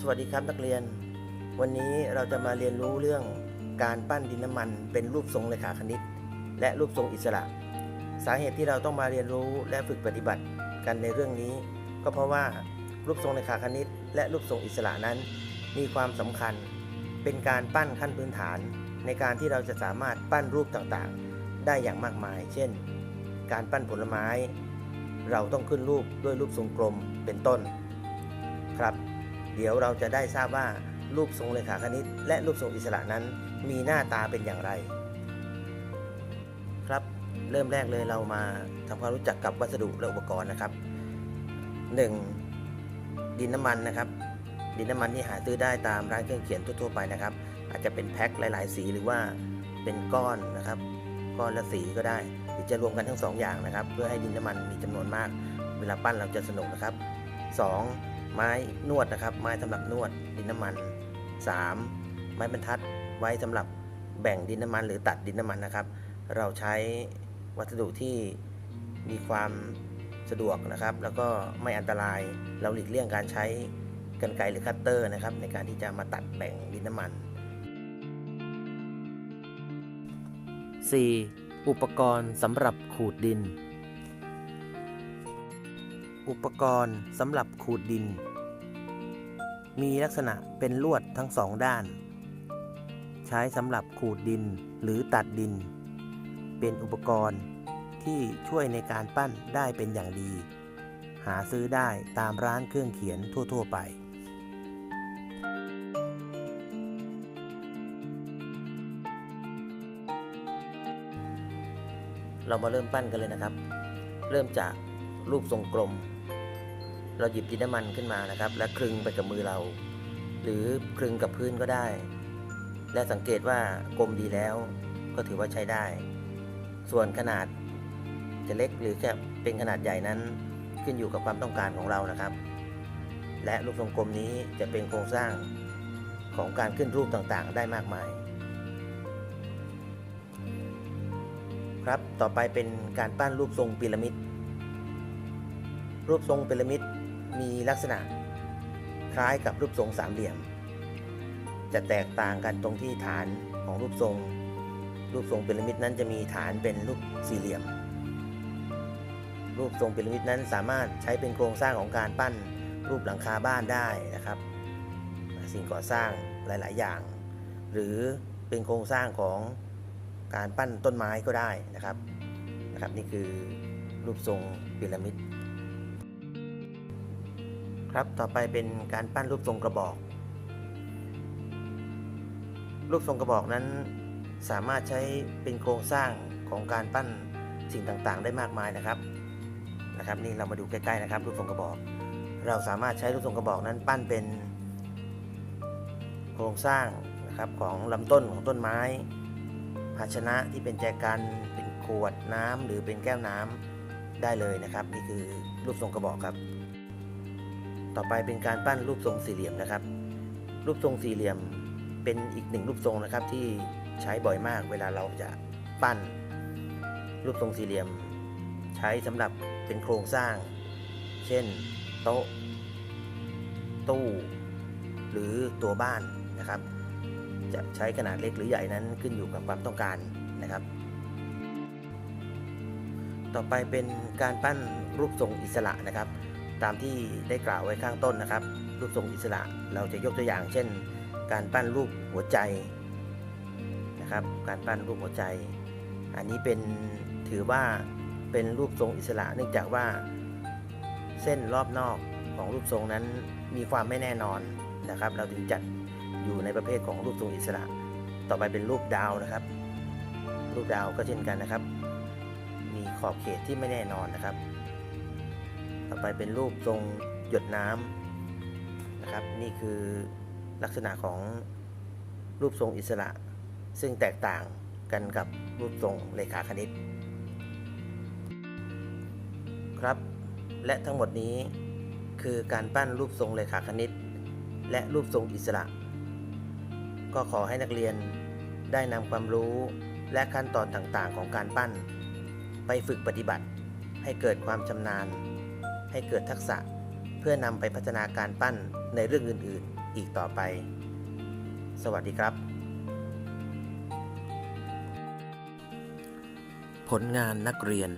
สวัสดีครับนักเรียน วันนี้เราจะมาเรียนรู้เรื่องการปั้นดินน้ำมันเป็นรูปทรงเรขาคณิต และรูปทรงอิสระ สาเหตุที่เราต้องมาเรียนรู้และฝึกปฏิบัติกันในเรื่องนี้ ก็เพราะว่ารูปทรงเรขาคณิต และรูปทรงอิสระนั้น มีความสำคัญ เป็นการปั้นขั้นพื้นฐาน ในการที่เราจะสามารถปั้นรูปต่างๆ ได้อย่างมากมาย เช่น การปั้นผลไม้ เราต้องขึ้นรูปด้วยรูปทรงกลมเป็นต้นครับ เดี๋ยวเราจะได้ทราบว่ารูปทรงเรขาคณิต และรูปทรงอิสระนั้น มีหน้าตาเป็นอย่างไร ครับเริ่มแรกเลยเรามาทำความรู้จักกับวัสดุและอุปกรณ์นะครับ 1. ดินน้ำมันนะครับ ดินน้ำมันที่หาซื้อได้ตามร้านเครื่องเขียนทั่วๆไปนะครับ อาจจะเป็นแพ็คหลาย ๆ สีหรือว่าเป็นก้อนนะครับ ก้อนละสีก็ได้ หรือจะรวมกันทั้งสองอย่างนะครับ เพื่อให้ดินน้ำมันมีจำนวนมาก เวลาปั้นเราจะสนุกนะครับ 2. ไม้นวดนะครับ ไม้สำหรับนวดดินน้ำมัน 3. ไม้บรรทัดไว้สำหรับแบ่งดินน้ำมัน หรือตัดดินน้ำมันนะครับ เราใช้วัสดุที่มีความสะดวกนะครับ แล้วก็ไม่อันตรายเราหลีกเลี่ยงการใช้กรรไกรหรือคัตเตอร์นะครับ ในการที่จะมาตัดแบ่งดินน้ำมัน 4. อุปกรณ์สำหรับขูดดิน อุปกรณ์สำหรับขูดดิน มีลักษณะเป็นลวดทั้งสองด้าน ใช้สำหรับขูดดินหรือตัดดิน เป็นอุปกรณ์ที่ช่วยในการปั้นได้เป็นอย่างดี หาซื้อได้ตามร้านเครื่องเขียนทั่ว ๆ ไปเรามาเริ่มปั้นกันเลยนะครับ เริ่มจากรูปทรงกลม เราหยิบดินน้ำมันขึ้นมานะครับ และคลึงไปกับมือเรา หรือคลึงกับพื้นก็ได้ และสังเกตว่ากลมดีแล้ว ก็ถือว่าใช้ได้ ส่วนขนาดจะเล็กหรือจะเป็นขนาดใหญ่นั้นขึ้นอยู่กับความต้องการของเรานะครับ และรูปทรงกลมนี้จะเป็นโครงสร้างของการขึ้นรูปต่างๆ ได้มากมาย ครับต่อไปเป็นการปั้นรูปทรงพีระมิดรูปทรงพีระมิด มีลักษณะคล้ายกับรูปทรงสามเหลี่ยม จะแตกต่างกันตรงที่ฐานของรูปทรง รูปทรงพีระมิดนั้นจะมีฐานเป็นรูปสี่เหลี่ยม รูปทรงพีระมิดนั้นสามารถใช้เป็นโครงสร้างของการปั้นรูปหลังคาบ้านได้นะครับ สิ่งก่อสร้างหลาย ๆ อย่าง หรือเป็นโครงสร้างของการปั้นต้นไม้ก็ได้นะครับนะครับ นี่คือรูปทรงพีระมิด ครับ ต่อไปเป็นการปั้นรูปทรงกระบอก รูปทรงกระบอกนั้น สามารถใช้เป็นโครงสร้างของการปั้นสิ่งต่างๆ ได้มากมายนะครับนะครับ นี่เรามาดูใกล้ๆนะครับ รูปทรงกระบอก เราสามารถใช้รูปทรงกระบอกนั้นปั้นเป็น โครงสร้างนะครับของลำต้นของต้นไม้ ภาชนะที่เป็นแจกันเป็นขวดน้ำหรือเป็นแก้วน้ำได้เลยนะครับ นี่คือรูปทรงกระบอกครับ ต่อไปเป็นการปั้นรูปทรงสี่เหลี่ยมนะครับ รูปทรงสี่เหลี่ยมเป็นอีกหนึ่งรูปทรงนะครับที่ใช้บ่อยมากเวลาเราจะปั้น รูปทรงสี่เหลี่ยม ใช้สำหรับเป็นโครงสร้าง เช่น โต๊ะ ตู้ หรือตัวบ้านนะครับ จะใช้ขนาดเล็กหรือใหญ่นั้นขึ้นอยู่กับความต้องการนะครับ ต่อไปเป็นการปั้นรูปทรงอิสระนะครับ ตามที่ได้กล่าวไว้ข้างต้นนะครับ รูปทรงอิสระเราจะยกตัวอย่าง เช่น การปั้นรูปหัวใจนะครับ การปั้นรูปหัวใจ อันนี้เป็นถือว่าเป็นรูปทรงอิสระ เนื่องจากว่า เส้นรอบนอกของรูปทรงนั้นมีความไม่แน่นอนนะครับ เราถึงจัดอยู่ในประเภทของรูปทรงอิสระ ต่อไปเป็นรูปดาวนะครับ รูปดาวก็เช่นกันนะครับ มีขอบเขตที่ไม่แน่นอนนะครับ ไปเป็นรูปทรงหยดน้ำนะครับ นี่คือลักษณะของรูปทรงอิสระ ซึ่งแตกต่างกันกับรูปทรงเรขาคณิต ครับ และทั้งหมดนี้คือการปั้นรูปทรงเรขาคณิต และรูปทรงอิสระ ก็ขอให้นักเรียนได้นำความรู้และขั้นตอนต่างๆ ของการปั้น ไปฝึกปฏิบัติให้เกิดความชำนาญ ให้เกิดทักษะเพื่อนำไปพัฒนาการปั้นในเรื่องอื่นๆ อีกต่อไป สวัสดีครับ ผลงานนักเรียน